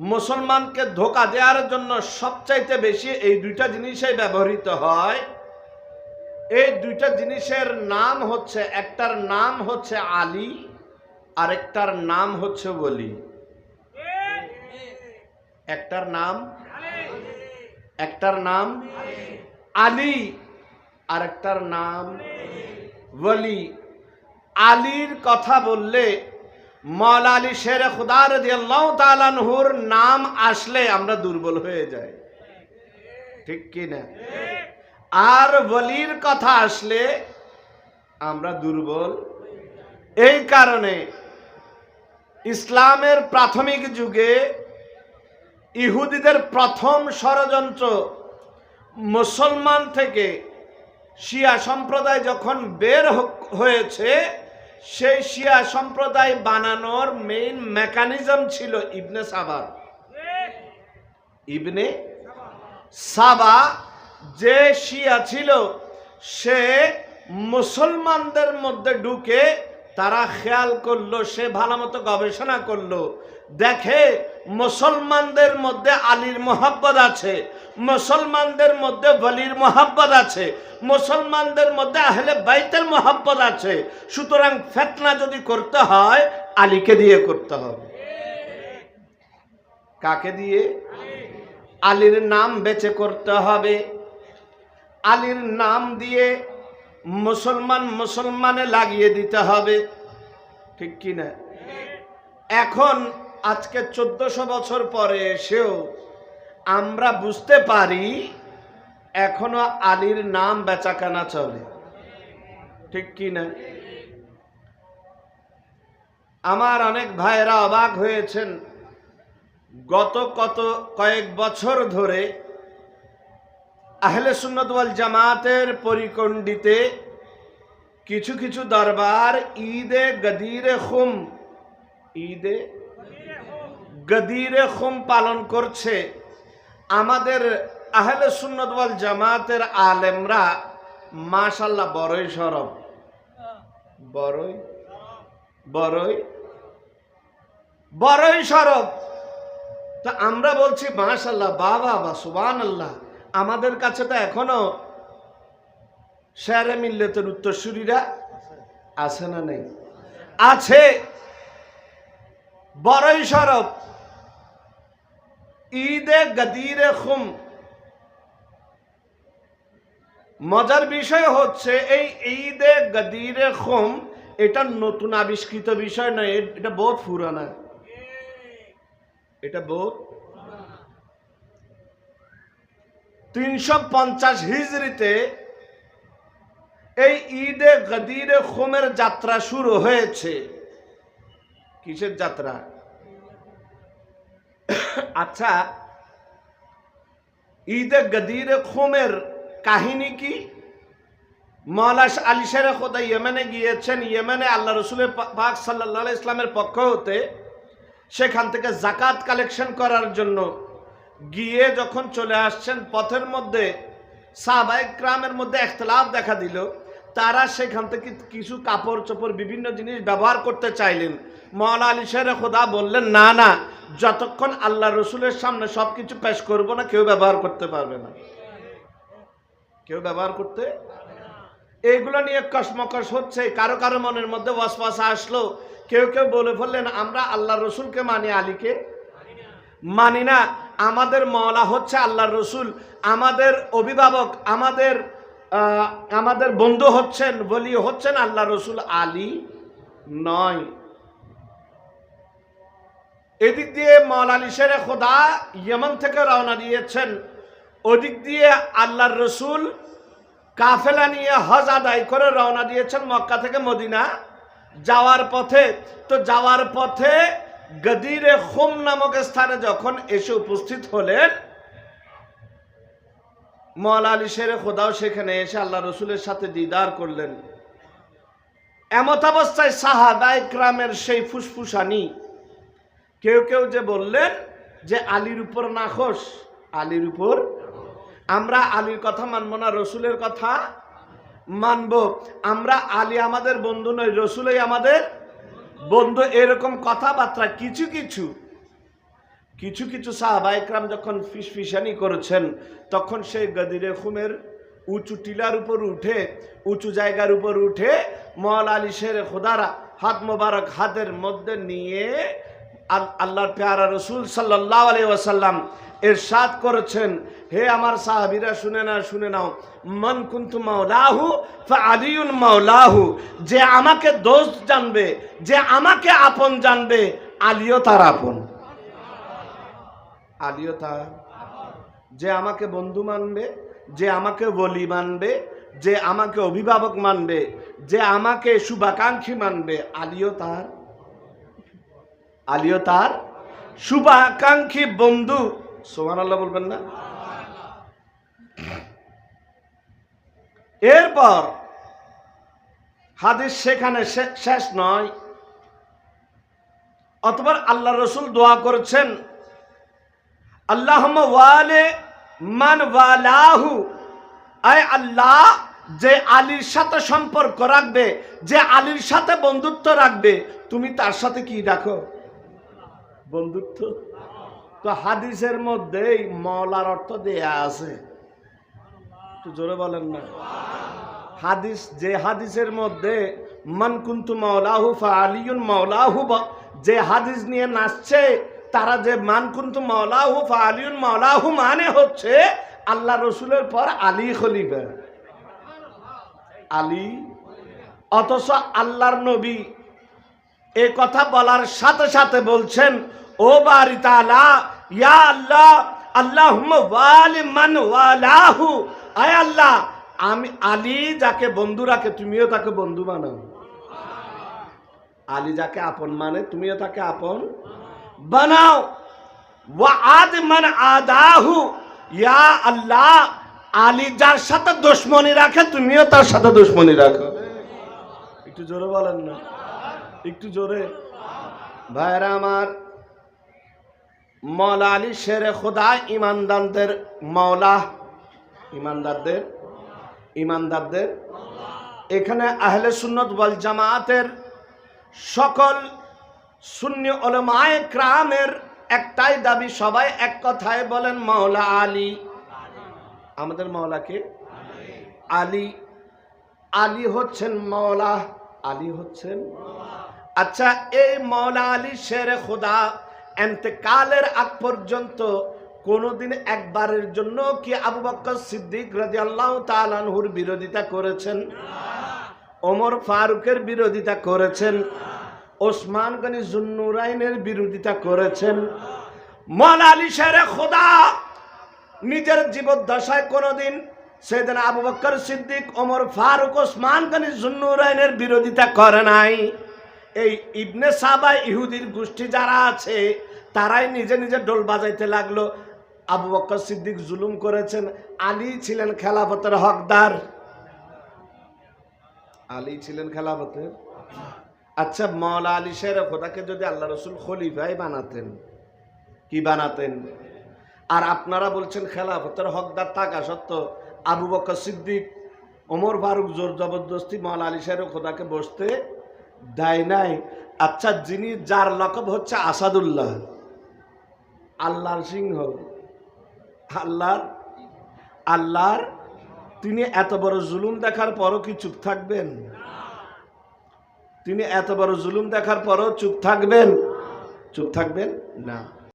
মুসলমানকে ধোকা দেওয়ার জন্য সবচাইতে বেশি এই দুইটা জিনিসই ব্যবহৃত হয়। এই দুইটা জিনিসের নাম হচ্ছে, একটার নাম হচ্ছে আলী, আরেকটার নাম হচ্ছে বলি একটার নাম? একটার নাম? আলী। আরেকটার নাম? বলি আলীর কথা বললে মৌলা আলী শের খুদার তালানহুর নাম আসলে আমরা দুর্বল হয়ে যাই। ঠিক কি না? আর বলির কথা আসলে আমরা দুর্বল। এই কারণে ইসলামের প্রাথমিক যুগে ইহুদিদের প্রথম ষড়যন্ত্র মুসলমান থেকে শিয়া সম্প্রদায় যখন বের হয়েছে সেই শিয়া সম্প্রদায় বানানোর মেইন মেকানিজম ছিল ইবনে সাবার ইবনে সাবা যে শিয়া ছিল, সে মুসলমানদের মধ্যে ঢুকে তারা খেয়াল করল, সে ভালো মতো গবেষণা করল। দেখে মুসলমানদের মধ্যে আলীর মোহাব্বত আছে। মুসলমানদের মধ্যে বলির মোহাব্বত আছে, মুসলমানদের মধ্যে আহলে বাইতের মোহাব্বত আছে। সুতরাং ফেতনা যদি করতে হয়, আলীকে দিয়ে করতে হবে। কাকে দিয়ে? আলীর নাম বেছে করতে হবে। আলীর নাম দিয়ে মুসলমান মুসলমানে লাগিয়ে দিতে হবে। ঠিক কি না এখন আজকে চোদ্দশো বছর পরে এসেও আমরা বুঝতে পারি এখনও আলীর নাম বেচাকেনা চলে। ঠিক কি না? আমার অনেক ভাইয়েরা অবাক হয়েছেন। গত কত কয়েক বছর ধরে আহলে সুন্নত ওয়াল জামাতের পরিকণ্ডিতে কিছু কিছু দরবার ঈদে গদিরে খুম, ঈদে গদিরে খুম পালন করছে। আমাদের আহলে সুন্নত ওয়াল জামাতের আলেমরা মাশাল্লাহ বড়ই সরব। বড়ই? বড়ই? বড়ই সরব। তা আমরা বলছি মাশাল্লাহ বাবা, বা সুবান আল্লাহ আমাদের কাছে তো এখনও শেরে মিল্লেতের উত্তরসূরিরা আছে না নেই? আছে। বড়ই সরব। ঈদে গদিরে খুম। মজার বিষয় হচ্ছে এই ঈদে গদিরে খুম, এটা নতুন আবিষ্কৃত বিষয় নয় এটা বহুত পুরানা। এটা বহুত তিনশো পঞ্চাশ হিজড়িতে এই ঈদ ঈদে গদিরে খুমের যাত্রা শুরু হয়েছে। কিসের যাত্রা? আচ্ছা ঈদে গদির খুমের কাহিনী কি? মৌলাস আলী শেরে খোদা ইয়েমেনে গিয়েছেন, ইয়েমেনে আল্লাহ রসুলের পা- পাক সাল্লাহ ইসলামের পক্ষ হতে সেখান থেকে জাকাত কালেকশন করার জন্য গিয়ে যখন চলে আসছেন, পথের মধ্যে সাহবাই ক্রামের মধ্যে একতলাফ দেখা দিল। তারা সেখান থেকে কিছু কাপড় চোপড় বিভিন্ন জিনিস ব্যবহার করতে চাইলেন। মৌলা আলী শেরে খোদা বললেন, না না যতক্ষণ আল্লাহ রসুলের সামনে সব কিছু পেশ করব না, কেউ ব্যবহার করতে পারবে না। কেউ ব্যবহার করতে এইগুলো নিয়ে কসমকস হচ্ছে, কারও কারও মনের মধ্যে ওয়াসওয়াসা আসলো। কেউ কেউ বলে ফেললেন, আমরা আল্লাহ রসুলকে মানি, আলীকে মানি না। আমাদের মওলা হচ্ছে আল্লাহ রসুল। আমাদের অভিভাবক, আমাদের আমাদের বন্ধু হচ্ছেন, বলি হচ্ছেন আল্লাহ রসুল আলী নয়। এদিক দিয়ে মৌলা আলী শেরে খোদা ইয়েমন থেকে রওনা দিয়েছেন। ওদিক দিয়ে আল্লাহর রসুল কাফেলা নিয়ে হজ আদায় করে রওনা দিয়েছেন মক্কা থেকে মদিনা যাওয়ার পথে। তো যাওয়ার পথে গদিরে খুম নামক স্থানে যখন এসে উপস্থিত হলেন মৌলা আলী শেরে খোদাও সেখানে এসে আল্লাহ রসুলের সাথে দিদার করলেন। এমত অবস্থায় সাহাবাই ক্রামের সেই ফুসফুসানি কেউ কেউ যে বললেন যে আলীর উপর নাখোশ, আলীর উপর আমরা আলীর কথা মানবো না, রসুলের কথা মানব। আমরা আলী আমাদের বন্ধু নই, রসুলই আমাদের বন্ধু। এরকম কথাবার্তা কিছু কিছু কিছু কিছু সাহাবা যখন ফিসফিসানি করেছেন, তখন সেই গদিরে খুমের উঁচু টিলার উপর উঠে, উঁচু জায়গার উপর উঠে মল আলী শের খোদারা হাত মোবারক হাতের মধ্যে নিয়ে আল্লাহর পেয়ারা রসুল সাল্লাহ আলি ওয়াসাল্লাম এরশাদ করেছেন, হে আমার সাহাবিরা, শুনে না শুনে নাও। মন কুন্তু মাওলাহু ফা আলিউন মাওলাহু। যে আমাকে দোষ জানবে, যে আমাকে আপন জানবে, আলিও তার আপন। আলিও তার। যে আমাকে বন্ধু মানবে, যে আমাকে বলি মানবে, যে আমাকে অভিভাবক মানবে, যে আমাকে শুভাকাঙ্ক্ষী মানবে, আলিও তার। আলিও তার শুভাকাঙ্ক্ষী বন্ধু। সোমান আল্লাহ বলবেন না। এরপর হাদিস সেখানে শেষ নয়। অতবার আল্লাহ রসুল দোয়া করেছেন আল্লাহ মান ওয়ালাহু। আয় আল্লাহ, যে আলীর সাথে সম্পর্ক রাখবে, যে আলীর সাথে বন্ধুত্ব রাখবে, তুমি তার সাথে কি রাখো বন্ধুত্ব। তো হাদিসের মধ্যেই মলার অর্থ দেয়া আছে। একটু জোরে বলেন না। হাদিস, যে হাদিসের মধ্যে, মান কুন্তু মাওলাহু ফা আলিউন মাওলাহু যে হাদিস নিয়ে নাচছে, তারা যে মান কুন্তু মাওলাহু ফা আলিউন মাওলাহু মানে হচ্ছে আল্লাহ রসুলের পর আলী খলিফা। আলী, অথচ আল্লাহর নবী এ কথা বলার সাথে সাথে বলছেন, ও বারি তাআলা, ইয়া আল্লাহ ওয়ালি মান ওয়ালাহু। আয় আল্লাহ, আমি আলী যাকে বন্ধু রাখে, তুমিও তাকে বন্ধু বানাও। আলী যাকে আপন মানে তুমিও তাকে আপন বানাও। আদ মান আদাহু, ইয়া আল্লাহ, আলী যার সাথে দুশ্মনী রাখে, তুমিও তার সাথে দুশ্মনী রাখো। একটু জোরে বলেন না। একটু জোরে। ভাইরা আমার মৌলা আলী শেরে খোদা ইমানদারদের মৌলা ইমানদারদের ইমানদারদের, এখানে আহলে সুন্নত ওয়াল জামাতের সকল শূন্য ওলমায় ক্রামের একটাই দাবি, সবাই এক কথায় বলেন মাওলা আলী। আমাদের মাওলাকে আলী। আলী হচ্ছেন মাওলা, আলী হচ্ছেন আচ্ছা এই মাওলা আলী শেরে খোদা এন্তেকালের আগ পর্যন্ত কোনোদিন একবারের জন্য কি আবু বক্কর সিদ্দিক রাজি আল্লাহ তালানহুর বিরোধিতা করেছেন? ওমর ফারুকের বিরোধিতা করেছেন? ওসমান গনি জুন্নুরাইনের বিরোধিতা করেছেন? মৌলা আলী শেরে খোদা নিজের জীবদ্দশায় কোনোদিন সেদিন আবু বক্কর সিদ্দিক, ওমর ফারুক, ওসমান গনি জুন্নুরাইনের বিরোধিতা করে নাই। এই ইবনে সাবা ইহুদির গোষ্ঠী যারা আছে, তারাই নিজে নিজে ডোল বাজাইতে লাগল। আবু বক্কর সিদ্দিক জুলুম করেছেন। আলী ছিলেন খেলাফতের হকদার। আলী ছিলেন খেলাফতের? আচ্ছা মৌলা আলী শের খোদাকে যদি আল্লাহ রসুল খলিফাই বানাতেন, কি বানাতেন? আর আপনারা বলছেন খেলাফতের হকদার থাকা সত্ত্বেও আবু বকর সিদ্দিক, ওমর ফারুক জোর জবরদস্তি মৌলা আলী শের খোদাকে বসতে দেয় নাই। আচ্ছা যিনি যার লকব হচ্ছে আসাদুল্লাহ, আল্লাহর সিংহ। আল্লাহর আল্লাহর, তিনি এত বড় জুলুম দেখার পরও কি চুপ থাকবেন? তিনি এত বড় জুলুম দেখার পরও চুপ থাকবেন? চুপ থাকবেন? না।